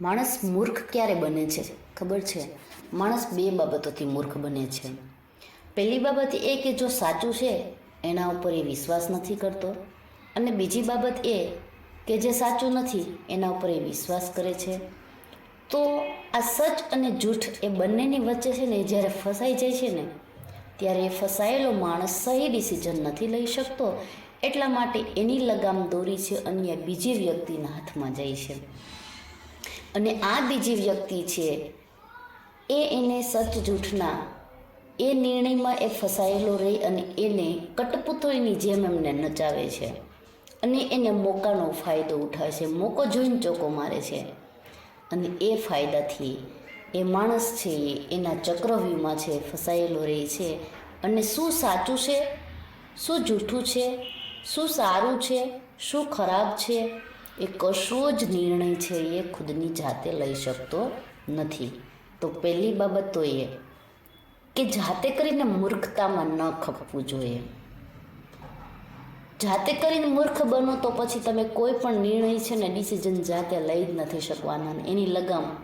માણસ મૂર્ખ ક્યારે બને છે? ખબર છે? માણસ બે બાબતોથી મૂર્ખ બને છે. પહેલી બાબત એ કે જો સાચું છે, એના ઉપર એ વિશ્વાસ નથી કરતો. અને બીજી બાબત એ કે જે સાચું નથી, એના ઉપર એ વિશ્વાસ કરે છે. તો આ સચ અને જૂઠ એ બંનેની વચ્ચે છે ને જ્યારે ફસાઈ જાય છે ને, ત્યારે એ ફસાયેલો માણસ સહી ડિસિઝન નથી લઈ શકતો. એટલા માટે એની લગામ દોરી છે, અન્ય બીજી વ્યક્તિના હાથમાં જાય છે. અને આ બીજી વ્યક્તિ છે, એ એને સચ જૂઠના, એ નિર્ણયમાં એ ફસાયેલો રહી અને એને કટપુતળીની જેમ એમને નચાવે છે અને એને મોકાનો ફાયદો ઉઠાવે છે, મોકો જોઈને ચોકો મારે છે. અને એ ફાયદાથી એ માણસ છે, એના ચક્રવ્યૂહમાં છે, ફસાયેલો રહે છે અને શું સાચું છે, શું જૂઠું છે, શું સારું છે, શું ખરાબ છે એ કશો જ નિર્ણય છે એ ખુદની જાતે લઈ શકતો નથી. તો પહેલી બાબત તો એ કે જાતે કરીને મૂર્ખતામાં ન ખપવું જોઈએ. જાતે કરીને મૂર્ખ બનો તો પછી તમે કોઈ પણ નિર્ણય છે ને ડિસિઝન જાતે લઈ જ નથી શકવાના એની લગામ.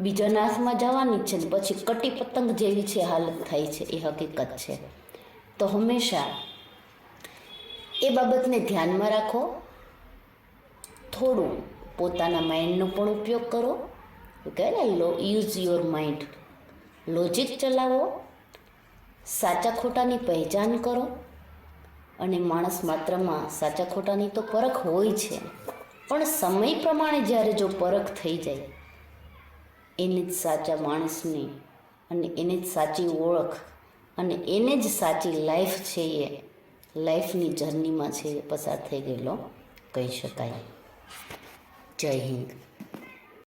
બીજાના હાથમાં જવાની જ છે ને પછી કટી પતંગ જેવી છે હાલત થાય છે, એ હકીકત છે. તો હંમેશા એ બાબતને ધ્યાનમાં રાખો. થોડું પોતાના માઇન્ડનો પણ ઉપયોગ કરો. કહે ને? લો યુઝ યોર માઇન્ડ લોજિક ચલાવો. સાચા ખોટાની પહેચાન કરો. અને માણસ માત્રમાં સાચા ખોટાની તો પરખ હોય છે. પણ સમય પ્રમાણે જ્યારે જો પરખ થઈ જાય, એને જ સાચા માણસની અને એને જ સાચી ઓળખ અને એને જ સાચી લાઈફ છે એ. લાઈફની જર્નીમાં છે એ પસાર થઈ ગયેલો, કહી શકાય. જય હિન્દ